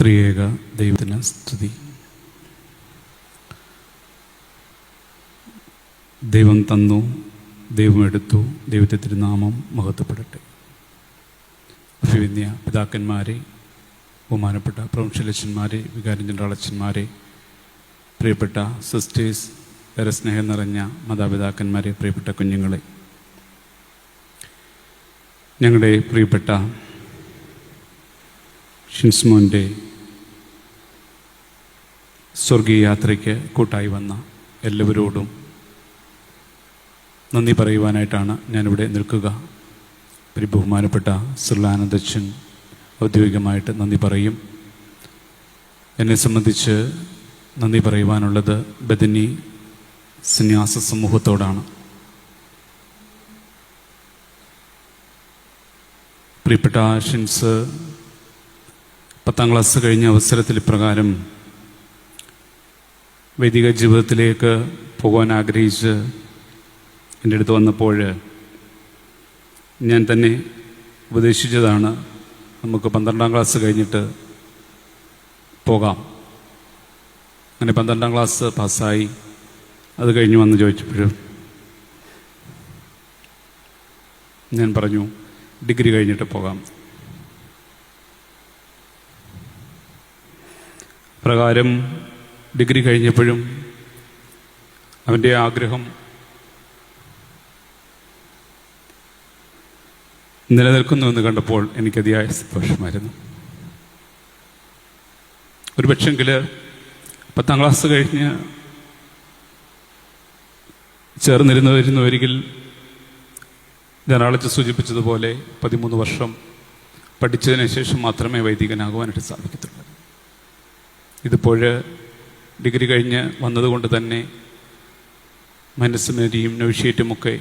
ത്രിയേക ദൈവത്തിന് സ്തുതി. ദൈവം തന്നു ദൈവം എടുത്തു ദൈവത്തെ തിരുനാമം മഹത്വപ്പെടട്ടെ. അഭിവന്യ പിതാക്കന്മാരെ ബഹുമാനപ്പെട്ട പ്രൊഫഷലച്ചന്മാരെ വികാരം ജനറലച്ചന്മാരെ പ്രിയപ്പെട്ട സിസ്റ്റേഴ്സ് പരസ്നേഹം സ്നേഹം നിറഞ്ഞ മാതാപിതാക്കന്മാരെ പ്രിയപ്പെട്ട കുഞ്ഞുങ്ങളെ. ഞങ്ങളുടെ പ്രിയപ്പെട്ട ഷിൻസ്മോന്റെ സ്വർഗീയ യാത്രയ്ക്ക് കൂട്ടായി വന്ന എല്ലാവരോടും നന്ദി പറയുവാനായിട്ടാണ് ഞാനിവിടെ നിൽക്കുക. ഒരു ബഹുമാനപ്പെട്ട സുർലാനന്ദച്ചൻ ഔദ്യോഗികമായിട്ട് നന്ദി പറയും. എന്നെ സംബന്ധിച്ച് നന്ദി പറയുവാനുള്ളത് ബദനി സന്യാസ സമൂഹത്തോടാണ്. പ്രിയപ്പെട്ട ആഷൻസ് പത്താം ക്ലാസ് കഴിഞ്ഞ അവസരത്തിൽ ഇപ്രകാരം വൈദിക ജീവിതത്തിലേക്ക് പോകാൻ ആഗ്രഹിച്ച് എന്റെ അടുത്ത് വന്നപ്പോൾ ഞാൻ തന്നെ ഉപദേശിച്ചതാണ് നമുക്ക് പന്ത്രണ്ടാം ക്ലാസ് കഴിഞ്ഞിട്ട് പോകാം. അങ്ങനെ പന്ത്രണ്ടാം ക്ലാസ് പാസ്സായി. അത് കഴിഞ്ഞു വന്ന് ചോദിച്ചപ്പോഴും ഞാൻ പറഞ്ഞു ഡിഗ്രി കഴിഞ്ഞിട്ട് പോകാം. പ്രകാരം ഡിഗ്രി കഴിഞ്ഞപ്പോഴും അവന്റെ ആഗ്രഹം നിലനിൽക്കുന്നു എന്ന് കണ്ടപ്പോൾ എനിക്കതിയായ സന്തോഷമായിരുന്നു. ഒരു പക്ഷെങ്കിൽ പത്താം ക്ലാസ് കഴിഞ്ഞ് ചേർന്നിരുന്നവരുന്നവരികിൽ ധാരാളത്ത് സൂചിപ്പിച്ചതുപോലെ പതിമൂന്ന് വർഷം പഠിച്ചതിന് ശേഷം മാത്രമേ വൈദികനാകുവാനായിട്ട് സാധിക്കത്തുള്ളൂ. ഇതിപ്പോൾ ഡിഗ്രി കഴിഞ്ഞ് വന്നതുകൊണ്ട് തന്നെ മനസ്സിനരിയും നൗഷ്യേറ്റുമൊക്കെ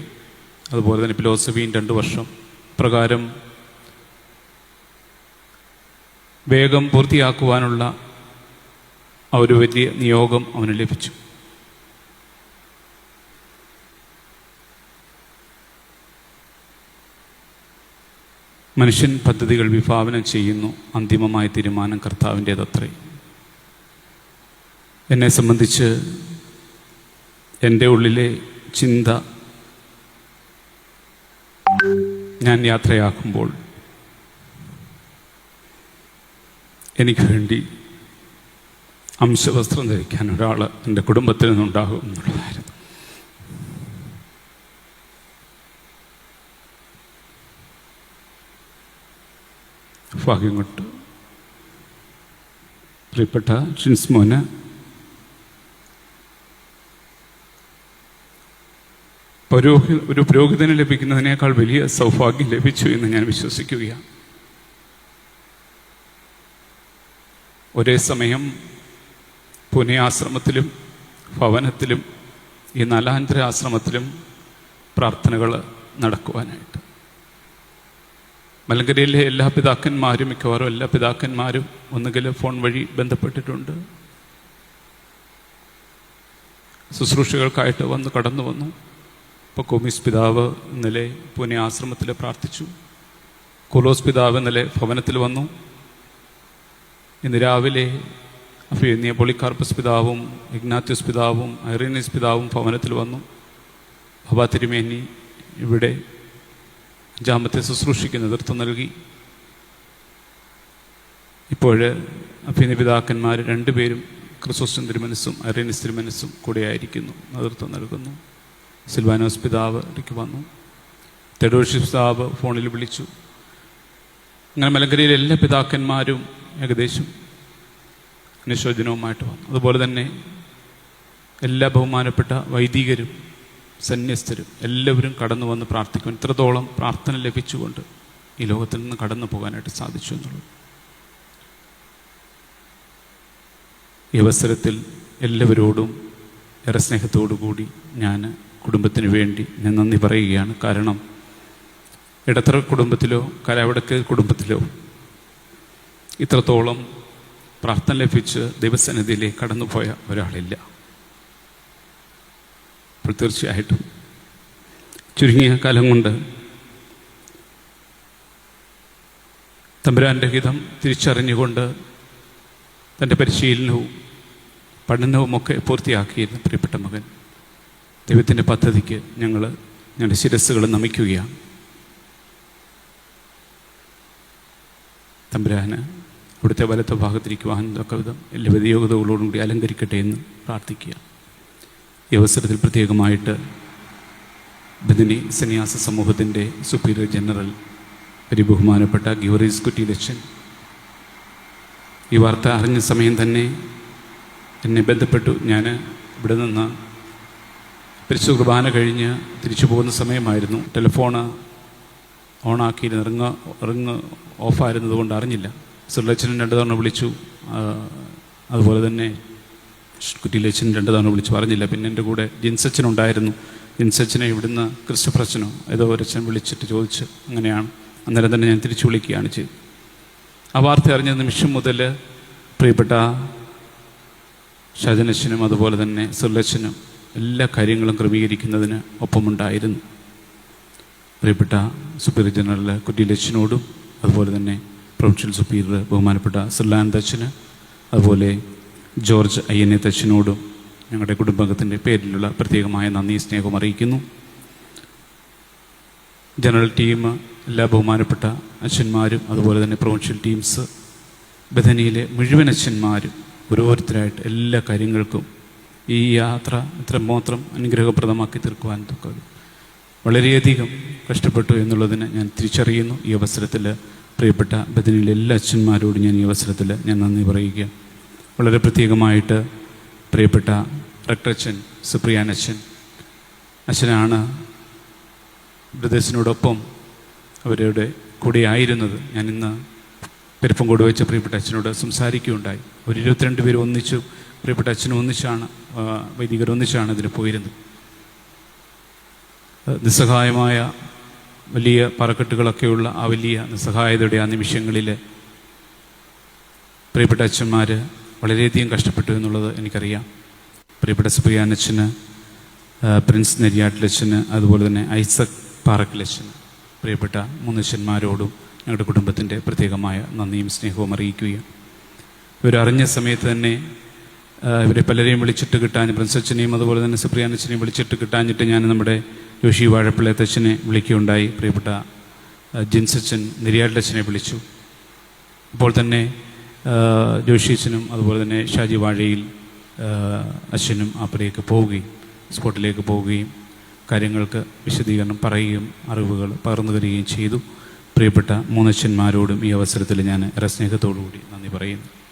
അതുപോലെ തന്നെ ഫിലോസഫിയും രണ്ട് വർഷം. പ്രകാരം വേഗം പൂർത്തിയാക്കുവാനുള്ള ആ ഒരു വലിയ നിയോഗം അവന് ലഭിച്ചു. മനുഷ്യൻ പദ്ധതികൾ വിഭാവനം ചെയ്യുന്നു. അന്തിമമായ തീരുമാനം കർത്താവിന്റെതത്രേ. എന്നെ സംബന്ധിച്ച് എന്റെ ഉള്ളിലെ ചിന്ത ഞാൻ യാത്രയാക്കുമ്പോൾ എനിക്ക് വേണ്ടി അംശവസ്ത്രം ധരിക്കാൻ ഒരാൾ എന്റെ കുടുംബത്തിൽ നിന്നുണ്ടാകും എന്നുള്ളതായിരുന്നു. ഭാഗ്യം കൊണ്ട് പ്രിയപ്പെട്ട ഷിൻസ്മോന് പൗരോഹി ഒരു പുരോഹിതന് ലഭിക്കുന്നതിനേക്കാൾ വലിയ സൗഭാഗ്യം ലഭിച്ചു എന്ന് ഞാൻ വിശ്വസിക്കുകയാണ്. ഒരേ സമയം പുനെ ആശ്രമത്തിലും ഭവനത്തിലും ഈ നാലാന്തര ആശ്രമത്തിലും പ്രാർത്ഥനകൾ നടക്കുവാനായിട്ട്. മലങ്കരയിലെ എല്ലാ പിതാക്കന്മാരും മിക്കവാറും എല്ലാ പിതാക്കന്മാരും ഒന്നുകിൽ ഫോൺ വഴി ബന്ധപ്പെട്ടിട്ടുണ്ട്. ശുശ്രൂഷകൾക്കായിട്ട് വന്ന് കടന്നു വന്നു. ഇപ്പോൾ കോമിസ് പിതാവ് ഇന്നലെ പൂനെ ആശ്രമത്തിൽ പ്രാർത്ഥിച്ചു. കൊലോസ് പിതാവ് ഇന്നലെ ഭവനത്തിൽ വന്നു. ഇന്ന് രാവിലെ അഭിയന്യ പൊളിക്കാർപ്പസ് പിതാവും ഇഗ്നാത്യസ് പിതാവും ഐറിനിസ് പിതാവും ഭവനത്തിൽ വന്നു. ഭബ തിരുമേനി ഇവിടെ അഞ്ചാമത്തെ ശുശ്രൂഷയ്ക്ക് നേതൃത്വം നൽകി. ഇപ്പോൾ അഭിനയ പിതാക്കന്മാർ രണ്ടുപേരും ക്രിസോസ്റ്റൻ തിരുമനസ്സും ഐറീനസ് തിരുമനസ്സും കൂടെയായിരിക്കുന്നു നേതൃത്വം നൽകുന്നു. സിൽവാനോസ് പിതാവ് ഇടയ്ക്ക് വന്നു. തെഡോഷി പിതാവ് ഫോണിൽ വിളിച്ചു. അങ്ങനെ മലങ്കരയിലെ എല്ലാ പിതാക്കന്മാരും ഏകദേശം അനുശോചനവുമായിട്ട് വന്നു. അതുപോലെ തന്നെ എല്ലാ ബഹുമാനപ്പെട്ട വൈദികരും സന്യസ്തരും എല്ലാവരും കടന്നു വന്ന് പ്രാർത്ഥിക്കും ഇത്രത്തോളം പ്രാർത്ഥന ലഭിച്ചുകൊണ്ട് ഈ ലോകത്തിൽ നിന്ന് കടന്നു പോകാനായിട്ട് സാധിച്ചു എന്നുള്ളത്. ഈ അവസരത്തിൽ എല്ലാവരോടും ഏറെ സ്നേഹത്തോടു കൂടി ഞാൻ കുടുംബത്തിന് വേണ്ടി ഞാൻ നന്ദി പറയുകയാണ്. കാരണം ഇടത്തറ കുടുംബത്തിലോ കരാവടക്ക് കുടുംബത്തിലോ ഇത്രത്തോളം പ്രാർത്ഥന ലഭിച്ച് ദൈവസന്നിധിയിലേക്ക് കടന്നുപോയ ഒരാളില്ല. അപ്പോൾ തീർച്ചയായിട്ടും ചുരുങ്ങിയ കാലം കൊണ്ട് തമ്പുരാന്റെ ഹിതം തിരിച്ചറിഞ്ഞുകൊണ്ട് തന്റെ പരിശീലനവും പഠനവുമൊക്കെ പൂർത്തിയാക്കിയിരുന്ന പ്രിയപ്പെട്ട മകൻ ദൈവത്തിന്റെ പദ്ധതിക്ക് ഞങ്ങൾ ഞങ്ങളുടെ ശിരസ്സുകൾ നമിക്കുകയാണ്. തമ്പുരാന് അവിടുത്തെ വലത്തെ ഭാഗത്തിരിക്കുവാൻ ഒക്കെ വിധം എല്ലാ വിധയോഗതകളോടും കൂടി അലങ്കരിക്കട്ടെ എന്ന് പ്രാർത്ഥിക്കുക. ഈ അവസരത്തിൽ പ്രത്യേകമായിട്ട് ബദിനി സന്യാസ സമൂഹത്തിന്റെ സുപ്പീരിയർ ജനറൽ ഒരു ബഹുമാനപ്പെട്ട ഗ്യൂറീസ് കുറ്റി ലക്ഷൻ ഈ വാർത്ത അറിഞ്ഞ സമയം തന്നെ എന്നെ ബന്ധപ്പെട്ടു. ഞാൻ ഇവിടെ നിന്ന് പരിശുദ്ധ കുർബാന കഴിഞ്ഞ് തിരിച്ചു പോകുന്ന സമയമായിരുന്നു. ടെലിഫോണ് ഓണാക്കി റിങ് റിങ് ഓഫായിരുന്നത് കൊണ്ട് അറിഞ്ഞില്ല. സുർലച്ചനും രണ്ട് തവണ വിളിച്ചു. അതുപോലെ തന്നെ കുറ്റിയിലച്ചൻ രണ്ട് തവണ വിളിച്ചു. അറിഞ്ഞില്ല പിന്നെ എന്റെ കൂടെ ജിൻസച്ചനുണ്ടായിരുന്നു ജിൻസച്ചനെ ഇവിടുന്ന് ക്രിസ്റ്റഫറച്ചനോ ഏതോ ഒരച്ഛൻ വിളിച്ചിട്ട് ചോദിച്ച് അങ്ങനെയാണ്. അന്നേരം തന്നെ ഞാൻ തിരിച്ചു വിളിക്കുകയാണ് ചെയ്തത് ആ വാർത്ത അറിഞ്ഞ നിമിഷം മുതൽ പ്രിയപ്പെട്ട ഷജനച്ചനും അതുപോലെ തന്നെ സുർലച്ചനും എല്ലാ കാര്യങ്ങളും ക്രമീകരിക്കുന്നതിന് ഒപ്പമുണ്ടായിരുന്നു. പ്രിയപ്പെട്ട സുപ്പീരിയർ ജനറൽ കുട്ടിയിലച്ചനോടും അതുപോലെ തന്നെ പ്രൊവിൻഷ്യൽ സുപ്പീരിയർ ബഹുമാനപ്പെട്ട സുല്ലാന്തച്ചന് അതുപോലെ ജോർജ് അയ്യനത്തച്ഛനോടും ഞങ്ങളുടെ കുടുംബത്തിന്റെ പേരിലുള്ള പ്രത്യേകമായ നന്ദി സ്നേഹം അറിയിക്കുന്നു. ജനറൽ ടീം എല്ലാ ബഹുമാനപ്പെട്ട അച്ഛന്മാരും അതുപോലെ തന്നെ പ്രൊവിൻഷ്യൽ ടീംസ് ബഥനിയിലെ മുഴുവൻ അച്ഛന്മാരും ഓരോരുത്തരായിട്ട് എല്ലാ കാര്യങ്ങൾക്കും ഈ യാത്ര എത്രമാത്രം അനുഗ്രഹപ്രദമാക്കി തീർക്കുവാൻ തക്കത് വളരെയധികം കഷ്ടപ്പെട്ടു എന്നുള്ളതിന് ഞാൻ തിരിച്ചറിയുന്നു. ഈ അവസരത്തിൽ പ്രിയപ്പെട്ട ബദനിലെ എല്ലാ അച്ഛന്മാരോടും ഞാൻ ഈ അവസരത്തിൽ ഞാൻ നന്ദി പറയുക വളരെ പ്രത്യേകമായിട്ട് പ്രിയപ്പെട്ട റക്ടച്ചൻ സുപ്രിയാൻ അച്ഛൻ അച്ഛനാണ് ബ്രദേഴ്സിനോടൊപ്പം അവരുടെ കൂടെ ആയിരുന്നത്. ഞാൻ പെരുപ്പം പെരുപ്പംകോട് വെച്ച പ്രിയപ്പെട്ട അച്ഛനോട് സംസാരിക്കുകയുണ്ടായി. ഒരു ഇരുപത്തിരണ്ട് പേര് ഒന്നിച്ചു പ്രിയപ്പെട്ട അച്ഛനും ഒന്നിച്ചാണ് വൈദികരൊന്നിച്ചാണ് ഇതിന് പോയിരുന്നത്. നിസ്സഹായമായ വലിയ പറക്കെട്ടുകളൊക്കെയുള്ള ആ വലിയ നിസ്സഹായതയുടെ ആ നിമിഷങ്ങളിൽ പ്രിയപ്പെട്ട അച്ഛന്മാർ വളരെയധികം കഷ്ടപ്പെട്ടു എന്നുള്ളത് എനിക്കറിയാം. പ്രിയപ്പെട്ട സുപ്രിയാനച്ഛന് പ്രിൻസ് നെരിയാട്ടിലച്ഛന് അതുപോലെ തന്നെ ഐസക് പാറക്കിലച്ഛന് പ്രിയപ്പെട്ട മൂന്നച്ഛന്മാരോടും ഞങ്ങളുടെ കുടുംബത്തിന്റെ പ്രത്യേകമായ നന്ദിയും സ്നേഹവും അറിയിക്കുകയും ഇവരറിഞ്ഞ സമയത്ത് തന്നെ ഇവരെ പലരെയും വിളിച്ചിട്ട് കിട്ടാൻ പ്രിൻസച്ചനെയും അതുപോലെ തന്നെ സുപ്രിയാനച്ഛനെയും വിളിച്ചിട്ട് കിട്ടാഞ്ഞിട്ട് ഞാൻ നമ്മുടെ ജോഷി വാഴപ്പിള്ളത്തച്ഛനെ വിളിക്കുകയുണ്ടായി. പ്രിയപ്പെട്ട ജിൻസച്ചൻ നിര്യാട്ടച്ചനെ വിളിച്ചു. അപ്പോൾ തന്നെ ആ, ജോഷി അച്ഛനും അതുപോലെ തന്നെ ഷാജി വാഴയിൽ അച്ഛനും അപ്പുറേക്ക് പോവുകയും സ്പോട്ടിലേക്ക് പോവുകയും കാര്യങ്ങൾക്ക് വിശദീകരണം പറയുകയും അറിവുകൾ പകർന്നു തരികയും ചെയ്തു. പ്രിയപ്പെട്ട മൂന്നച്ഛന്മാരോടും ഈ അവസരത്തിൽ ഞാൻ ഏറെ സ്നേഹത്തോടു കൂടി നന്ദി പറയുന്നു.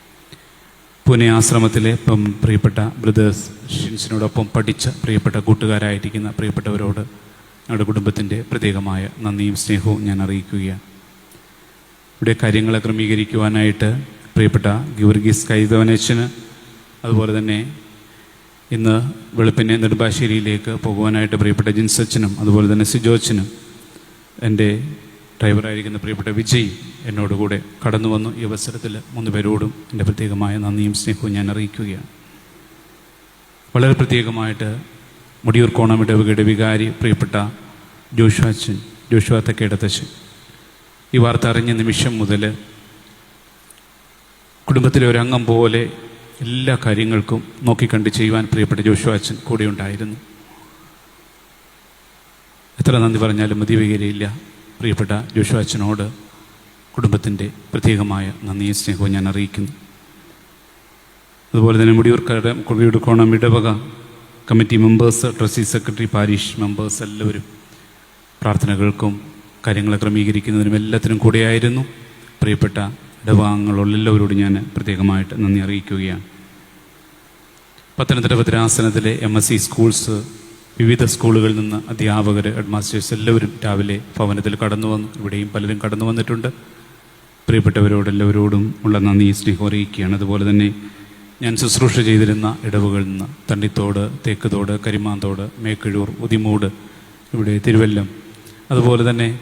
പൂനെ ആശ്രമത്തിലെ ഇപ്പം പ്രിയപ്പെട്ട ബ്രദേഴ്സ് ഷിൻസിനോടൊപ്പം പഠിച്ച പ്രിയപ്പെട്ട കൂട്ടുകാരായിരിക്കുന്ന പ്രിയപ്പെട്ടവരോട് ഞങ്ങളുടെ കുടുംബത്തിന്റെ പ്രത്യേകമായ നന്ദിയും സ്നേഹവും ഞാൻ അറിയിക്കുകയാണ്. ഇവിടെ കാര്യങ്ങളെ ക്രമീകരിക്കുവാനായിട്ട് പ്രിയപ്പെട്ട ഗിവർഗീസ് കൈതവനേശന് അതുപോലെ തന്നെ ഇന്ന് വെളുപ്പിനെ നെടുമ്പാശ്ശേരിയിലേക്ക് പോകുവാനായിട്ട് പ്രിയപ്പെട്ട ജിൻസച്ചനും അതുപോലെ തന്നെ സിജോച്ചനും എന്റെ ഡ്രൈവറായിരിക്കുന്ന പ്രിയപ്പെട്ട വിജയ് എന്നോട് കൂടെ കടന്നു വന്നു ഈ അവസരത്തിൽ മൂന്ന് പേരോടും എന്റെ പ്രത്യേകമായ നന്ദിയും സ്നേഹവും ഞാൻ അറിയിക്കുകയാണ്. വളരെ പ്രത്യേകമായിട്ട് മുടിയൂർ കോണം ഇടവകയുടെ വികാരി പ്രിയപ്പെട്ട ജോഷുവാച്ചൻ ജോഷുവ തെക്കേടത്തച്ഛൻ. ഈ വാർത്ത അറിഞ്ഞ നിമിഷം മുതൽ കുടുംബത്തിലെ ഒരു അംഗം പോലെ എല്ലാ കാര്യങ്ങൾക്കും നോക്കിക്കണ്ട് ചെയ്യുവാൻ പ്രിയപ്പെട്ട ജോഷുവാച്ചൻ കൂടെ ഉണ്ടായിരുന്നു എത്ര നന്ദി പറഞ്ഞാലും മതിവകയില്ല പ്രിയപ്പെട്ട ജോഷു അച്ഛനോട് കുടുംബത്തിന്റെ പ്രത്യേകമായ നന്ദിയും സ്നേഹവും ഞാൻ അറിയിക്കുന്നു. അതുപോലെ തന്നെ മുടിയൂർക്കാരുടെ കുടിയൂർക്കോണം ഇടവക committee members trustee secretary parish members എല്ലാവരും പ്രാർത്ഥനകൾക്കും കാര്യങ്ങളെ ക്രമീകരിക്കുന്നതിനും എല്ലാത്തിനും കൂടെയായിരുന്നു. പ്രിയപ്പെട്ട ഇടവകങ്ങളുള്ള എല്ലാവരോടും ഞാൻ പ്രത്യേകമായിട്ട് നന്ദി അറിയിക്കുകയാണ്. പത്തനംതിട്ട ഭദ്രാസനത്തിലെ എം എസ് സി സ്കൂൾസ് വിവിധ സ്കൂളുകളിൽ നിന്ന് അധ്യാപകർ ഹെഡ്മാസ്റ്റേഴ്സ് എല്ലാവരും രാവിലെ ഭവനത്തിൽ കടന്നു വന്നു. ഇവിടെയും പലരും കടന്നു വന്നിട്ടുണ്ട്. പ്രിയപ്പെട്ടവരോട് എല്ലാവരോടും ഉള്ള നന്ദി സ്നേഹം അറിയിക്കുകയാണ്. അതുപോലെ തന്നെ ഞാൻ ശുശ്രൂഷ ചെയ്തിരുന്ന ഇടവുകളിൽ നിന്ന് തണ്ടിത്തോട് തേക്കുതോട് കരിമാന്തോട് മേക്കഴൂർ ഉതിമൂട് ഇവിടെ തിരുവല്ലം. അതുപോലെ തന്നെ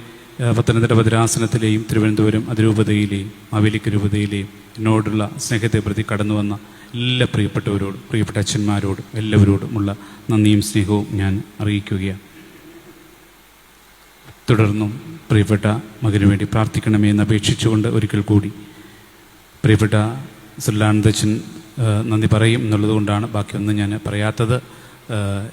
പത്തനംതിട്ട ഭദ്രാസനത്തിലെയും തിരുവനന്തപുരം അതിരൂപതയിലെയും മാവേലിക്ക് രൂപതയിലെയും എന്നോടുള്ള സ്നേഹത്തെ പ്രതി കടന്നു വന്ന എല്ലാ പ്രിയപ്പെട്ടവരോടും പ്രിയപ്പെട്ട അച്ഛന്മാരോടും എല്ലാവരോടുമുള്ള നന്ദിയും സ്നേഹവും ഞാൻ അറിയിക്കുകയാണ്. തുടർന്നും പ്രിയപ്പെട്ട മകന് വേണ്ടി പ്രാർത്ഥിക്കണമേ എന്ന് അപേക്ഷിച്ചുകൊണ്ട് ഒരിക്കൽ കൂടി പ്രിയപ്പെട്ട സുല്ലാനന്ദച്ചൻ നന്ദി പറയും എന്നുള്ളതുകൊണ്ടാണ് ബാക്കിയൊന്നും ഞാൻ പറയാത്തത്.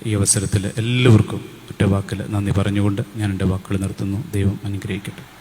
ഈ അവസരത്തിൽ എല്ലാവർക്കും ഒറ്റ വാക്കിൽ നന്ദി പറഞ്ഞുകൊണ്ട് ഞാൻ എന്റെ വാക്കുകൾ നിർത്തുന്നു. ദൈവം അനുഗ്രഹിക്കട്ടെ.